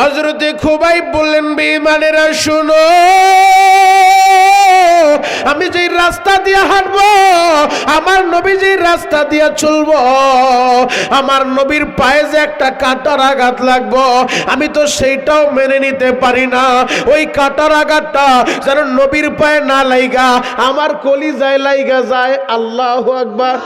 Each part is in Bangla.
হজরতে খুবাই বললেন বেমানেরা শুনো, আমি যে রাস্তা দিয়ে হাঁটবো, আমার নবী যে রাস্তা দিয়ে চলবো, আমার নবীর পায়ে যে একটা কাটার আঘাত লাগবো, আমি তো সেইটাও মেনে নিতে পারি না। ওই কাটার আঘাতটা যেন নবীর পায়ে না লাইগা, আমার কলি যায় লাইগা যায়। আল্লাহ আকবার।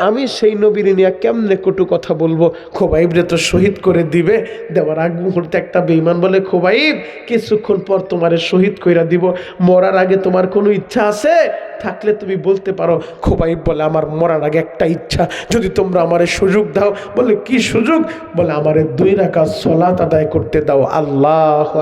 আমি সেই নবীর নিয়ে কেমনে কটু কথা বলব? খোবাইবরে তো শহীদ করে দিবে। দেওয়ার আগ মুহূর্তে একটা বেইমান বলে, খোবাইব, কিছুক্ষণ পর তোমারে শহীদ কইরা দিব। মরার আগে তোমার কোনো ইচ্ছা আছে? থাকলে তুমি বলতে পারো। খোবাইব বলে, আমার মরার আগে একটা ইচ্ছা। যদি তোমরা আমারে সুযোগ দাও। বলে, কি সুযোগ? বলে, আমারে দুই রাখা সলাত আদায় করতে দাও। আল্লাহ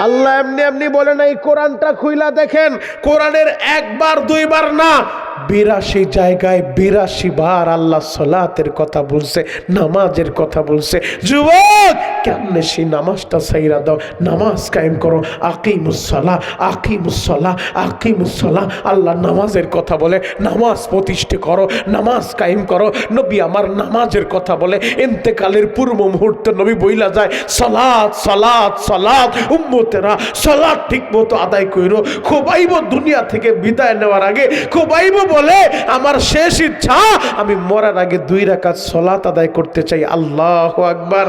আল্লাহ এমনি এমনি বলে নাই, কোরআনটা খুইলা দেখেন। কোরআনের একবার, দুইবার না বিরাশি জায়গায় বিরাশি বার আল্লাহ সলাতের কথা বলছে, নামাজের কথা বলছে। যুবক, কেমনে সেই নামাজটা সাইরা দাও? নামাজ কায়েম করো। আকিমুসলা আকিমুসলা আকিমুসলা আল্লাহ নামাজের কথা বলে, নামাজ প্রতিষ্ঠা করো, নামাজ কায়েম করো। নবী আমার নামাজের কথা বলে, ইন্তেকালের পূর্ব মুহূর্তে নবী বইলা যায় সলাৎ সলাৎ সলাৎ উম্মতেরা সলাৎ ঠিক মতো আদায় কইরো। খোবাইব দুনিয়া থেকে বিদায় নেওয়ার আগে, খোবাইব বলে আমার শেষ ইচ্ছা, আমি মরার আগে দুই রাকাত সলাৎ আদায় করতে চাই। আল্লাহ আকবার।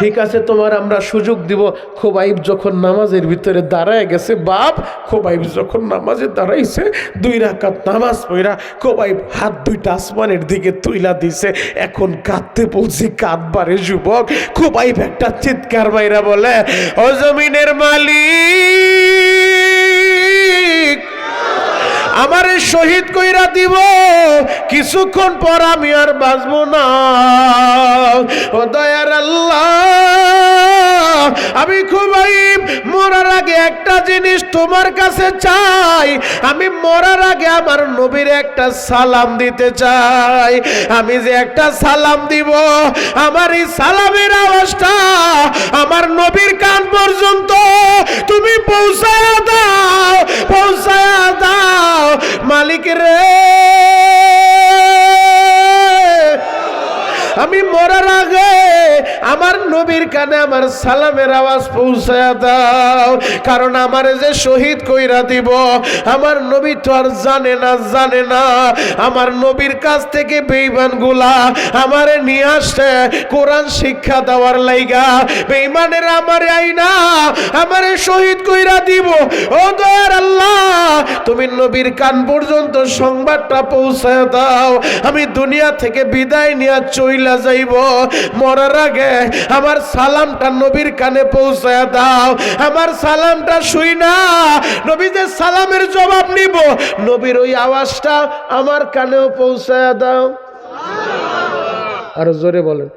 ঠিক আছে, তোমার আমরা সুযোগ দিব। খোবাইব যখন নামাজের ভিতরে দাঁড়ায় গেছে, বাপ, খোবাইব যখন নামাজে দাঁড়াইছে, দুই রাকাত নামাজ পইরা খোবাইব হাত দুইটা আসমানের দিকে তুইলা দিছে। এখন কাঁদতে বলছি কাঁদবারে যুবক। খোবাইব একটা চিৎকার বাইরা বলে অজমিনের মালিক আমারে শহীদ কইরা দিব কিছুক্ষণ পর আমি আর বাঁচব না। ও দয়ার আল্লাহ আমি খুবই মরার আগে একটা জিনিস তোমার কাছে চাই। আমি মরার আগে আমার নবীর একটা সালাম দিতে চাই। আমি যে একটা সালাম দিব, আমার এই সালামের আওয়াজটা আমার নবীর কান পর্যন্ত তুমি পৌঁছায় দাও পৌঁছায় দাও। মালিক রে। আমি মরার আগে আমার নবীর কানে আমার সালামের আওয়াজ পৌঁছায় দাও। কারণ আমার যে শহীদ কইরা দিব, আমার নবী তো আর জানে না জানে না। আমার নবীর কাছ থেকে বেইমানগুলা আমারে নিয়ে আসছে, কোরআন শিক্ষা দেওয়ার লাইগা। বেইমানের আমারে আইনা, আমারে শহীদ কইরা দিব। ও দয়ার আল্লাহ, তুমি নবীর কান পর্যন্ত সংবাদটা পৌঁছায় দাও। আমি দুনিয়া থেকে বিদায় নিয়ে চইলা যাইব। মরার আগে আমার সালামটা নবীর কানে পৌঁছায় দাও। আমার সালামটা শুই না। নবীদের সালামের জবাব নিব। নবীর ওই আওয়াজটা আমার কানেও পৌঁছায় দাও। আর জোরে বলেন।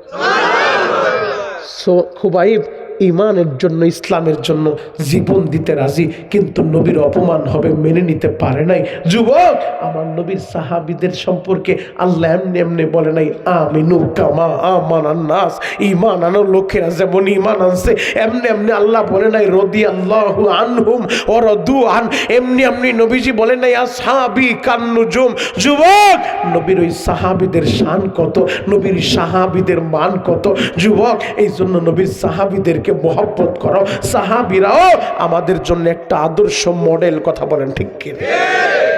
খুব খুবাইব ইমানের জন্য, ইসলামের জন্য জীবন দিতে রাজি, কিন্তু নবীর অপমান হবে, মেনে নিতে পারে নাই। যুবক, আমার নবীর সাহাবিদের সম্পর্কে আল্লাহ এমনি এমনি বলে নাই, আমিনু কামা আমান নাস ইমান আনো লোকেরা যেমন ইমান আনছে, এমনি এমনি আল্লাহ বলে নাই রদি আল্লাহ আনহুম ও রদু আন এমনি এমনি নবীজি বলে নাই, আসহাবি কান্নুজুম যুবক, নবীর ওই সাহাবিদের শান কত, নবীর সাহাবিদের মান কত, যুবক এই জন্য নবীর সাহাবিদেরকে মোহব্বত করো। সাহাবিরাও আমাদের জন্য একটা আদর্শ মডেল কথা বলেন ঠিক কি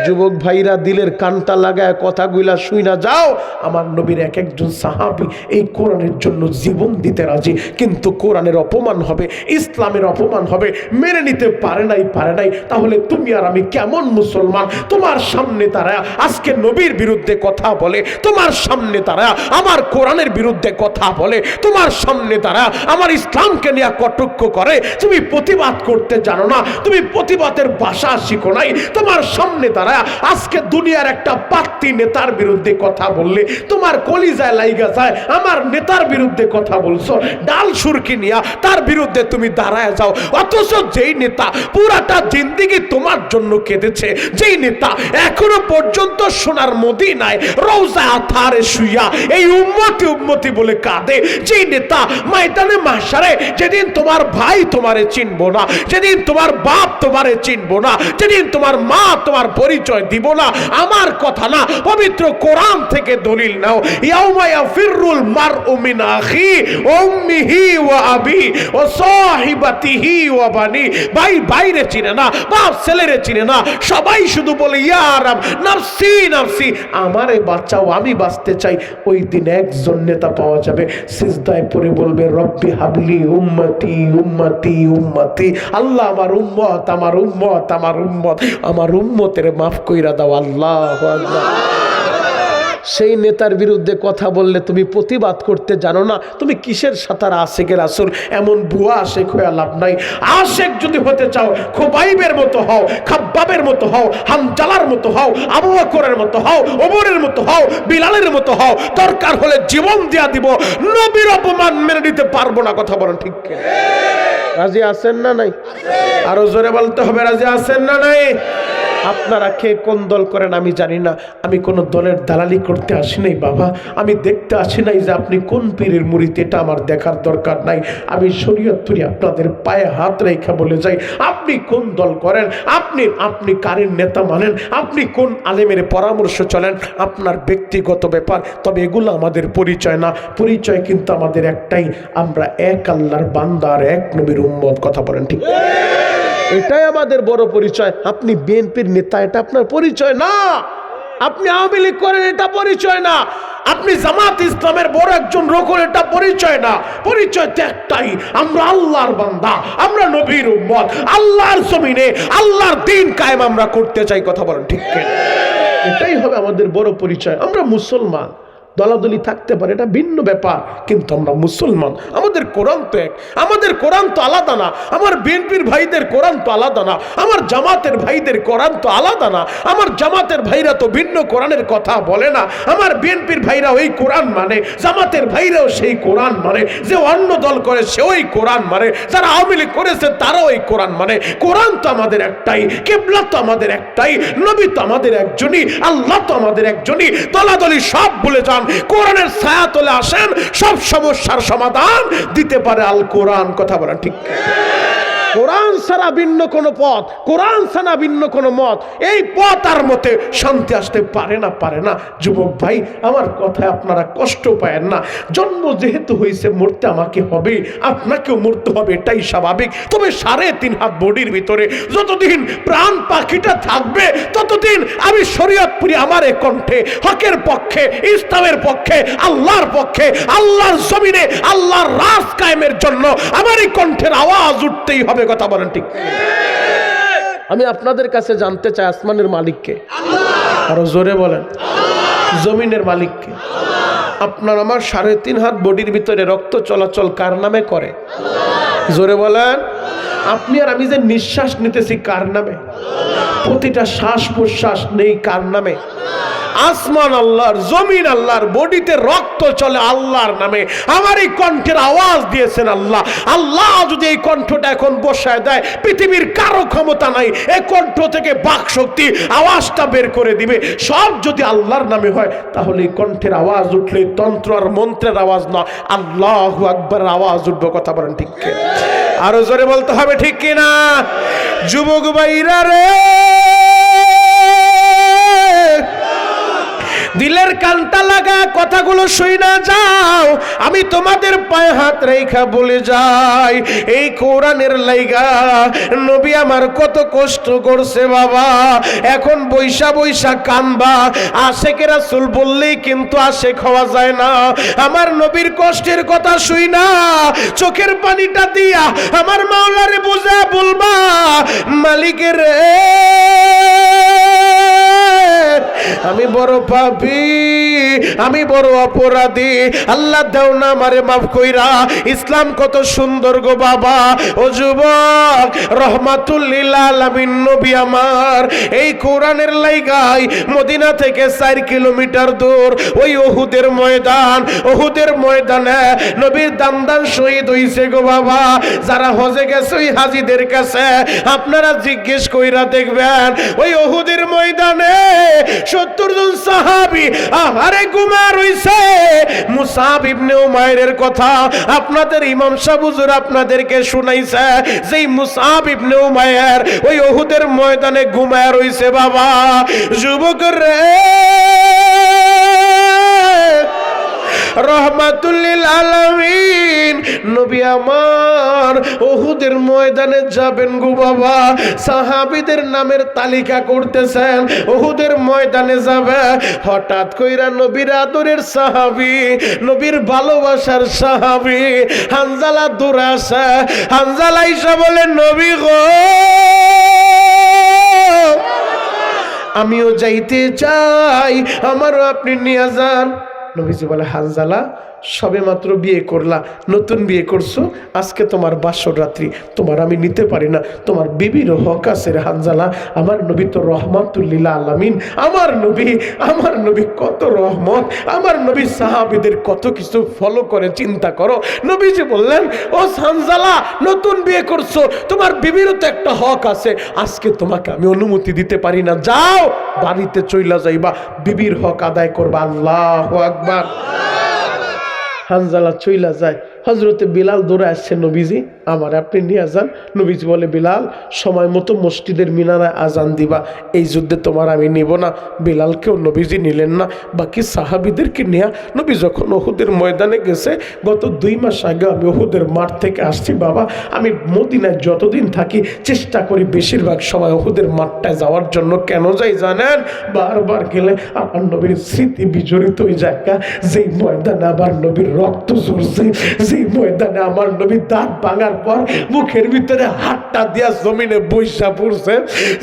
যুবক ভাইরা দিলের কানটা লাগায় কথাগুলা শুই না যাও। আমার নবীর এক একজন সাহাবি এই কোরআনের জন্য জীবন দিতে রাজি, কিন্তু কোরআনের অপমান হবে, ইসলামের অপমান হবে, মেনে নিতে পারে নাই পারে নাই। তাহলে তুমি আর আমি কেমন মুসলমান? তোমার সামনে তারা আজকে নবীর বিরুদ্ধে কথা বলে, তোমার সামনে তারা আমার কোরআনের বিরুদ্ধে কথা বলে, তোমার সামনে তারা আমার ইসলামকে নিয়ে কটক্ষ করে। তুমি প্রতিবাদ করতে জানো না, তুমি প্রতিবাদের ভাষা শিখো নাই। তোমার সামনে তারা আজকে দুনিয়ার একটা পাত্তি নেতার বিরুদ্ধে কথা বললে তোমার কলিজায় লাইগা যায়, আমার নেতার বিরুদ্ধে কথা বলছো, ডাল সুরকি নিয়া তার বিরুদ্ধে তুমি দাঁড়ায় যাও। অথচ যেই নেতা পুরাটা জিন্দিগি তোমার জন্য কেঁদেছে, যেই নেতা এখনও পর্যন্ত সোনার মদিনায় রৌজা আথারে শুইয়া এই উম্মতি উম্মতি বলে কাঁদে, যেই নেতা ময়দানে মাসারে যেদিন তোমার ভাই তোমারে চিনবো না, যেদিন তোমার বাপ তোমারে চিনবো না, যেদিন তোমার মা তোমার পরিচয় পরিচয় দিব না, আমার কথা না। পবিত্র কোরআন থেকে দলিল নাও। ইয়াউমা ইয়াফিরুল মারউ মিন আখি, উম্মিহি ওয়া আবি, ও সাহিবাতিহি ওয়া বানি। ভাই বাইরে চিনে না, বাপ ছেলেরে চিনে না, সবাই শুধু বলে, ইয়া রাব, নাফসি নাফসি। আমারে বাঁচাও, আমি বাঁচতে চাই। ওই দিন একজন নেতা পাওয়া যাবে, সিজদায় পড়ে বলবে, রব্বি হাবলি উম্মতি উম্মতি উম্মতি। আল্লাহ আমার উম্মত আমার উম্মত আমার উম্মত, আমার উম্মতের মাফ কইরা দাও আল্লাহ আল্লাহ সেই নেতার বিরুদ্ধে কথা বললে তুমি প্রতিবাদ করতে জানো না। তুমি কিসের সাঁতার? আশেকের আসর এমন বুয়া আশেক হয়ে লাভ নাই। আশেক যদি হতে চাও, খোবাইবের মতো হও, খাব্বাবের মতো হও, হামজালার মতো হও, আবু মতো হও, ওমরের মতো হও, বিলালের মতো হও, দরকার হলে জীবন দিয়া দিব। নবীর অপমান মেনে নিতে পারব না, কথা বলেন ঠিক রাজি আছেন না নাই? আরও জোরে বলতে হবে, রাজি আছেন না নাই? আপনারা কে কোন দল করেন আমি জানি না। আমি কোন দলের দালালি করতে আসি নাই, বাবা। আমি দেখতে আসি নাই যে আপনি কোন পীরের মুড়িতে, এটা আমার দেখার দরকার নাই। আমি শরীয়তপুরি আপনাদের পায়ে হাত রেখা বলে যাই, আপনি কোন দল করেন? আপনি আপনি কারের নেতা মানেন? আপনি কোন আলেমের পরামর্শ চলেন? আপনার ব্যক্তিগত ব্যাপার, তবে এগুলো আমাদের পরিচয় না। পরিচয় কিন্তু আমাদের একটাই, আমরা এক আল্লাহর বান্দার এক নবীর উম্মত, কথা বলেন ঠিক। এটাই আমাদের বড় পরিচয়। আপনি বিএনপির নেতা, এটা আপনার পরিচয় না। আপনি আওয়ামী লীগ করেন, এটা পরিচয় না। আপনি জামাত ইসলামের বড় একজন রকম এটা পরিচয় না। পরিচয় তো একটাই, আমরা আল্লাহর বান্দা, আমরা নবীর উম্মত। আল্লাহর জমিনে, আল্লাহর দিন কায়েম আমরা করতে চাই, কথা বলেন ঠিক এটাই হবে আমাদের বড় পরিচয়। আমরা মুসলমান। দলাদলি থাকতে পারে, এটা ভিন্ন ব্যাপার। কিন্তু আমরা মুসলমান, আমাদের কোরআন তো এক। আমাদের কোরআন তো আলাদা না। আমার বিএনপির ভাইদের কোরআন তো আলাদা না। আমার জামাতের ভাইদের কোরআন তো আলাদা না। আমার জামাতের ভাইরা তো ভিন্ন কোরআনের কথা বলে না। আমার বিএনপির ভাইরা ওই কোরআন মানে জামাতের ভাইরাও সেই কোরআন মানে। যে অন্য দল করে সে ওই কোরআন মানে। যারা আওয়ামী লীগ করেছে, তারাও ওই কোরআন মানে। কোরআন তো আমাদের একটাই, কেবলা তো আমাদের একটাই, নবী তো আমাদের একজনই, আল্লাহ তো আমাদের একজনই। দলাদলি সব বলে যান। কোরআনের ছায়া তলে আসেন সব সমস্যার সমাধান দিতে পারে আল কোরআন। কথা বলা ঠিক কোরআন ছাড়া ভিন্ন কোনো পথ, কোরআন ছাড়া ভিন্ন কোনো মত, এই পথ আর মতে শান্তি আসতে পারে না পারে না। যুবক ভাই, আমার কথায় আপনারা কষ্ট পায়েন না। জন্ম যেহেতু হয়েছে, মরতে আমাকে হবে, আপনাকেও মরতে হবে, এটাই স্বাভাবিক। তবে সাড়ে তিন হাত বডির ভিতরে যতদিন প্রাণ পাখিটা থাকবে, ততদিন আমি শরীয়তপুরি আমার এ কণ্ঠে, হকের পক্ষে, ইসলামের পক্ষে, আল্লাহর পক্ষে, আল্লাহর জমিনে, আল্লাহর রাজ কায়েমের জন্য আমার এই কণ্ঠের আওয়াজ উঠতেই হবে। কথা বলেন ঠিক। আমি আপনাদের কাছে জানতে চাই আসমানের মালিককে। আরও জোরে বলেন। জমিনের মালিককে। আপনার আমার সাড়ে তিন হাত বডির ভিতরে রক্ত চলাচল কার নামে করে? জোরে বলেন। আপনি আর আমি যে নিঃশ্বাস নিতেছি কার নামে? প্রতিটা শ্বাস প্রশ্বাস নেই কার নামে? আসমান আল্লাহর, জমিন আল্লাহর, বডিতে রক্ত চলে আল্লাহর নামে। আমার এই কণ্ঠের আওয়াজ দিয়েছেন আল্লাহ। আল্লাহ যদি এই কণ্ঠটা এখন বসায় দেয়, পৃথিবীর কারও ক্ষমতা নাই। এই কণ্ঠ থেকে বাক শক্তি, আওয়াজটা বের করে দিবে। সব যদি আল্লাহর নামে হয়, তাহলে এই কণ্ঠের আওয়াজ উঠলে তন্ত্র আর মন্ত্রের আওয়াজ না আল্লাহ আকবর আওয়াজ উঠবে, কথা বলেন ঠিক? আরও জোরে বলতে হবে ঠিক কিনা? যুবক বাইরা রে! দিলের কানটা লাগা কথাগুলো শুই না যাও, আমি তোমাদের পায়ে হাত রেখা বলে যাই। এই কোরআনের লাইগা, নবী আমার কত কষ্ট করছে বাবা। এখন বৈশা বৈশা কানবা আশেকেরা সুল বললেই কিন্তু আশেক হওয়া যায় না। আমার নবীর কষ্টের কথা শুই না চোখের পানিটা দিয়া আমার মাওলারে বোঝা বলবা, মালিকের আমি বড় পাপি, আমি বড় অপরাধী। আল্লাহ দেও না আমারে মাফ কইরা। ইসলাম কত সুন্দর গো বাবা। ও যুবক রহমাতুল্লিল আলামিন নবী আমার। এই কোরআনের লাইগাই মদিনা থেকে চার কিলোমিটার দূর, ওই ওহুদের ময়দান, ওহুদের ময়দানে নবীর দামদান শহীদ হইছে গো বাবা। যারা হজে গেছে, ওই হাজিদের কাছে আপনারা জিজ্ঞেস কইরা দেখবেন, ওই ওহুদের ময়দানে সত্তর জন সাহাবি, আহারে গুমা রইছে মুসাব ইবনে উমাইরের কথা আপনাদের ইমাম সাবুজুর আপনাদেরকে শুনাইছে, যেই মুসাব ইবনে উমাইর ওই ওহুদের ময়দানে ঘুমায় রইছে বাবা। যুবক রে রহমাতুল্লিল আলামিন। নবী আমার ওহুদের ময়দানে যাবেন গো বাবা। সাহাবীদের নামের তালিকা করতেছেন ওহুদের ময়দানে যাবে। হঠাৎ কইরা নবীর আদরের সাহাবী, নবীর ভালোবাসার সাহাবী হানজালা দূরে হানজালা ইসা বলে, নবী গো, আমিও যাইতে চাই, আমারও আপনি নিয়ে যান। নবীজি বলে হানজালা সবে মাত্র বিয়ে করলা, নতুন বিয়ে করছ, আজকে তোমার বাসর রাত্রি, তোমার আমি নিতে পারি না, তোমার বিবির হক আছে হানজালা, আমার নবী তো রহমাতুল্লিলা আলামিন, আমার নবী আমার নবী কত রহমত, আমার নবী সাহাবিদের কত কিছু ফলো করে, চিন্তা করো, নবীজি বললেন, ও হানজালা, নতুন বিয়ে করছ, তোমার বিবিরও তো একটা হক আছে, আজকে তোমাকে আমি অনুমতি দিতে পারি না, যাও, বাড়িতে চইলা যাইবা, বিবির হক আদায় করবা, আল্লাহ আকবার। হানজালা চইলা যায়। হজরতে বিলাল দৌড়ে আসছে নবীজি। আমার আপনি নিয়ে যান। নবীজি বলে, বিলাল, সময় মতো মসজিদের মিনারায় আজান দিবা। এই যুদ্ধে তোমার আমি নিব না। বিলালকেও নবীজি নিলেন না। বাকি সাহাবিদেরকে নেয়া নবী যখন ওহুদের ময়দানে গেছে, গত দুই মাস আগে আমি ওহুদের মাঠ থেকে আসছি, বাবা। আমি মদিনায় যতদিন থাকি, চেষ্টা করি বেশিরভাগ সময় ওহুদের মাঠটায় যাওয়ার জন্য। কেন যাই জানেন? বারবার গেলে আমার নবীর স্মৃতি বিজড়িত ওই জায়গা যেই ময়দানে আমার নবীর রক্ত ঝরছে, যেই ময়দানে আমার নবীর দাঁত ভাঙার পর মুখের ভিতরে হাতটা দিয়া জমিনে বৈশা পড়ছে।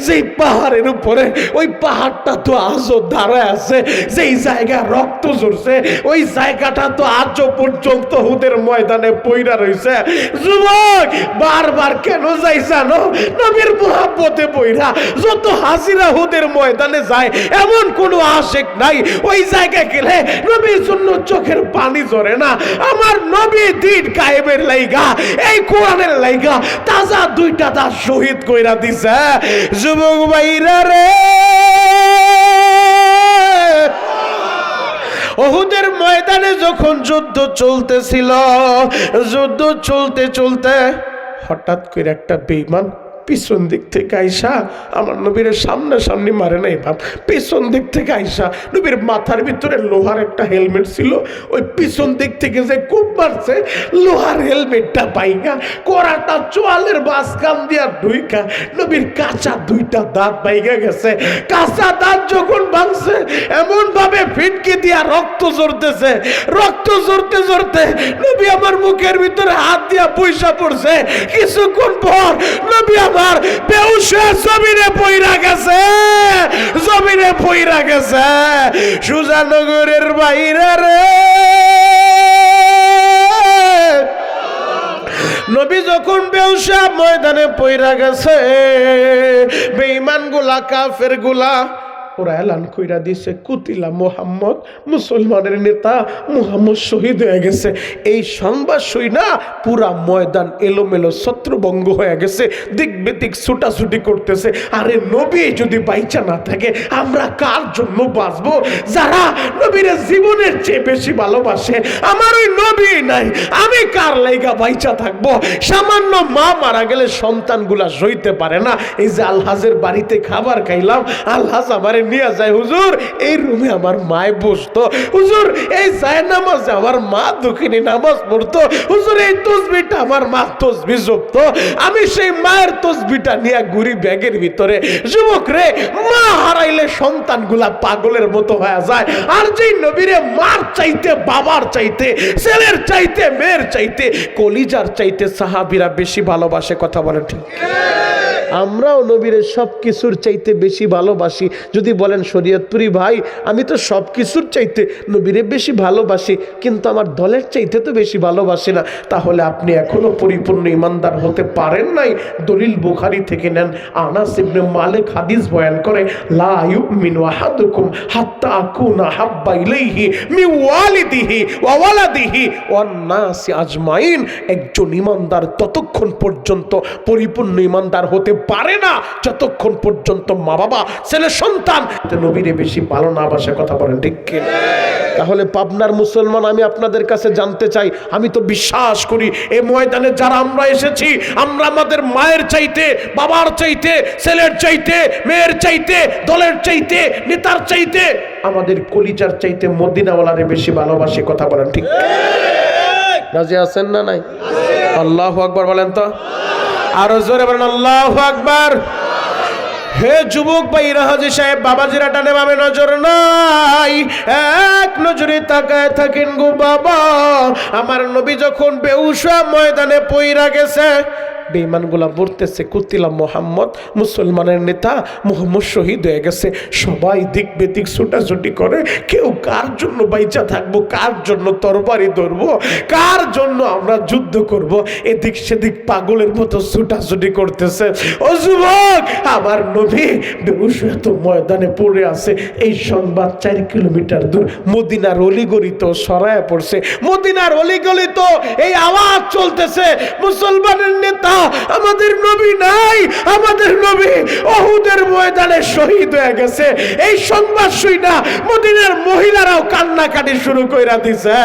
যেই পাহাড়ের উপরে, ওই পাহাড়টা তো আজও দাঁড়ায় আছে, যেই জায়গা রক্ত ঝরছে, ওই জায়গাটা তো আজও পর্যন্ত হুদের ময়দানে পইরা রইছে। যুবক, বারবার কেন যাই জানো? নবীর মহাব্বতে পইরা যত হাসিরা হুদের ময়দানে যায়, এমন কোনো আশেক নাই। ওই জায়গায় গেলে নবীর জন্য চোখের পানি ঝরে না। আমার নবী দিন কায়েমের লাইগা। এই কোরআনের লাইগা তাজা দুইটা তার শহীদ কইরা দিছে। যুবক ভাইরা রে। ওহুদের ময়দানে যখন যুদ্ধ চলতেছিল, যুদ্ধ চলতে চলতে হঠাৎ করে একটা বেইমান পিছন দিক থেকে আইসা আমার নবীর সামনে সামনে মারে নাই ভাব পিছন দিক থেকে আইসা নবীর মাথার ভিতরে লোহার একটা হেলমেট ছিল, ওই পিছন দিক থেকে যে কূপ মারছে, লোহার হেলমেটটা পাইগা করাটা চোয়ালের বাস কান দিয়া ঢুইকা, নবীর কাঁচা দুইটা দাঁত পাইগা গেছে। কাঁচা দাঁত যখন ভাঙছে এমন ভাবে ফিটকে দিয়া রক্ত জড়তেছে রক্ত জড়তে জড়তে নবী আমার মুখের ভিতরে হাত দিয়া পয়সা পড়ছে। কিছুক্ষণ পর নবী আমার বেউস হয়ে জমিনে পইরা গেছে, জমিনে পইরা গেছে। সুজানগরের বাইরে রে। ময়দানে পইরা গেছে। বেঈমানগুলা কাফেরগুলা ওরা এলান কইরা দিছে কুতিলা মোহাম্মদ, মুসলমানের নেতা মুহাম্মদ শহীদ হয়ে গেছে। এই সংবাদ শুই না পুরা ময়দান এলোমেলো ছত্রভঙ্গ হয়ে গেছে দিক বেদিক ছুটাছুটি করতেছে। আরে নবী যদি বাইচা না থাকে, আমরা কার জন্য বাঁচবো? যারা নবীর জীবনের চেয়ে বেশি ভালোবাসে, আমার ওই নবী নাই, আমি কার লাইগা বাইচা থাকব? সামান্য মা মারা গেলে সন্তানগুলা সইতে পারে না। এই যে আলহাজের বাড়িতে খাবার খাইলাম, আলহাজ আমারে নিয়ে যায়। হুজুর, এই রুমে আমার মায় বসতো। হুজুর, এই যায় নামাজে আমার মা দুঃখিনী নামাজ পড়তো। হুজুর, এই তসবিটা আমার মা তসবি জপতো। আমি সেই মায়ের তসবিটা নিয়ে ঘুরি ব্যাগের ভিতরে, যুবক রে, মা হারাইলে সন্তানগুলা পাগলের মতো হয়ে যায়। আর যেই নবীরে মার চাইতে, বাবার চাইতে, ছেলের চাইতে, মেয়ের চাইতে, কলিজার চাইতে সাহাবিরা বেশি ভালোবাসে, কথা বলে ঠিক। আমরাও নবীরে সব কিছুর চাইতে বেশি ভালোবাসি। যদি বলেন শরীয়তপুরি ভাই, আমি তো সব কিছুর চাইতে নবীরে বেশি ভালোবাসি, কিন্তু আমার দলের চাইতে তো বেশি ভালোবাসি না। তাহলে আপনি এখনও পরিপূর্ণ ইমানদার হতে পারেন নাই? দলিল বুখারি থেকে নেন। আনাস ইবনে মালিক হাদিস বয়ান করে, লা ইউমিনু আহাদুকুম হাত্তা আকুনা হাব্বা ইলাইহি ওয়ালিদিহি ওয়া ওয়ালাদিহি ওয়ান আজমাইন। একজন ইমানদার ততক্ষণ পর্যন্ত পরিপূর্ণ ইমানদার হতে পারে না, যতক্ষণ পর্যন্ত মা বাবা ছেলে সন্তান তো নবীরে বেশি ভালো না বাসে কথা বলেন, ঠিক? তাহলে পাবনার মুসলমান আমি আপনাদের কাছে জানতে চাই, আমি তো বিশ্বাস করি এই ময়দানে যারা আমরা এসেছি, আমরা আমাদের মায়ের চাইতে, বাবার চাইতে, ছেলের চাইতে, মেয়ের চাইতে, দলের চাইতে, নেতার চাইতে, আমাদের কলিজার চাইতে মদিনাওয়ালারে বেশি ভালোবাসি কথা বলেন, ঠিক রাজি আছেন না নাই? আল্লাহ আকবর বলেন তো। আরও জোরে বলেন, আল্লাহ আকবর। হে যুবক ভাই রাহাজি সাহেব, বাবাজিরা টানে ভাবে নজর নাই। এক নজরে তাকায় থাকেন গো বাবা। আমার নবী যখন বেউসা ময়দানে পইরা গেছে বেইমানগুলা বলতেছে কুতিলা মোহাম্মদ, মুসলমানের নেতা মোহাম্মদ শহীদ হয়ে গেছে। সবাই দিক বেদিক ছুটাছুটি করে, কেউ কার জন্য বাইচা থাকব, কার জন্য তরবারি ধরবো, কার জন্য আমরা যুদ্ধ করব, এদিক সেদিক পাগলের মতো ছুটাছুটি করতেছে। ও যুবক, আমার নবী এত ময়দানে পড়ে আছে, এই সংবাদ চার কিলোমিটার দূর, মদিনার অলিগলি তো সরায় পড়ছে। মদিনার অলিগলি তো এই আওয়াজ চলতেছে, মুসলমানের নেতা আমাদের নবী নাই, আমাদের নবী অহুদের ময়দানে শহীদ হয়ে গেছে। এই সংবাদ শুই না মদিনার মহিলারাও কান্নাকাটি শুরু কইরা দিছে।